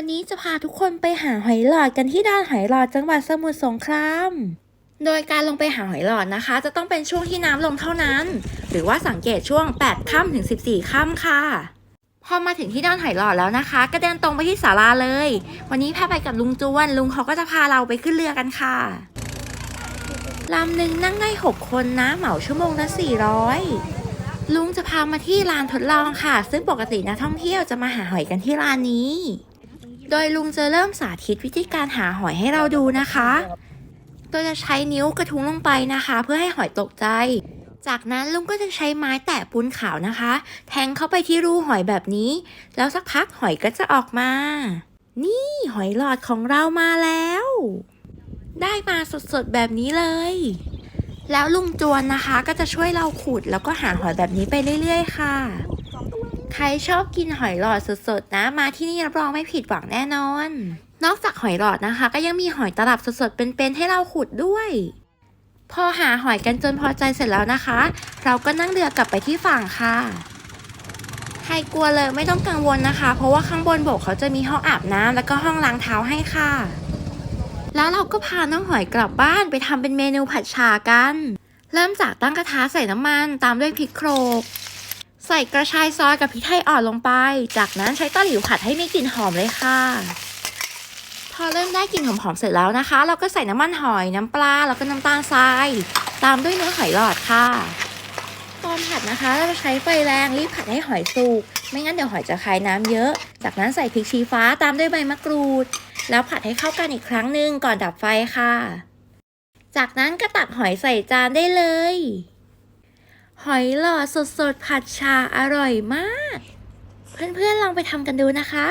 วันนี้จะพาทุกคนไปหาหอยหลอดกันที่ด่านหอยหลอดจังหวัดสมุทรสงคราม โดยการลงไปหาหอยหลอดนะคะ จะต้องเป็นช่วงที่น้ำลงเท่านั้น หรือว่าสังเกตช่วง 8 ค่ำถึง 14 ค่ำค่ะ พอมาถึงที่ด้านหอยหลอดแล้วนะคะ ก็เดินตรงไปที่ศาลาเลย วันนี้แพรไปกับลุงจวน ลุงเขาก็จะพาเราไปขึ้นเรือกันค่ะลำหนึ่งนั่งได้ 6 คนนะ เหมาชั่วโมงละ 400ลุงจะพามาที่ลานทดลองค่ะ ซึ่งปกตินักท่องเที่ยวจะมาหาหอยกันที่ลานนี้ โดยลุงจะเริ่มสาธิตวิธีการหาหอยให้เราดูนะคะ โดยจะใช้นิ้วกระทุ้งลงไปนะคะ เพื่อให้หอยตกใจ จากนั้นลุงก็จะใช้ไม้แตะปูนขาวนะคะ แทงเข้าไปที่รูหอยแบบนี้ แล้วสักพักหอยก็จะออกมา นี่หอยหลอดของเรามาแล้ว ได้มาสดๆแบบนี้เลย แล้วลุงจวนนะคะก็จะช่วยเราขุดแล้วก็หาหอยแบบนี้ไปเรื่อย ๆ ค่ะ ใครชอบกินหอยหลอดสดๆนะ มาที่นี่รับรองไม่ผิดหวังแน่นอน นอกจากหอยหลอดนะคะ ก็ยังมีหอยตลับสดๆเป็นๆให้เราขุดด้วย พอหาหอยกันจนพอใจเสร็จแล้วนะคะ เราก็นั่งเรือกลับไปที่ฝั่งค่ะใครกลัวเลยไม่ต้องกังวลนะคะ เพราะว่าข้างบนโบกเขาจะมีห้องอาบน้ำแล้วก็ห้องล้างเท้าให้ค่ะ แล้วเราก็พาน้องหอยกลับบ้านไปทำเป็นเมนูผัดชากัน เริ่มจากตั้งกระทะใส่น้ำมันตามด้วยพริกโขลก ใส่กระชายซอยกับพริกไทยอ่อนลงไป จากนั้นใช้ตะหลิวผัดให้มีกลิ่นหอมเลยค่ะ พอเริ่มได้กลิ่นหอมๆเสร็จแล้วนะคะ เราก็ใส่น้ำมันหอยน้ำปลาแล้วก็น้ำตาลทราย ตามด้วยเนื้อหอยหลอดค่ะ ตอนผัดนะคะเราจะใช้ไฟแรงรีบผัดให้หอยสุก ไม่งั้นเดี๋ยวหอยจะคายน้ำเยอะ จากนั้นใส่พริกชี้ฟ้าตามด้วยใบมะกรูด แล้วผัดให้เข้ากันอีกครั้งหนึ่งก่อนดับไฟค่ะ จากนั้นก็ตักหอยใส่จานได้เลย หอยหลอดสดๆ ผัดชาอร่อยมาก เพื่อนๆลองไปทำกันดูนะคะ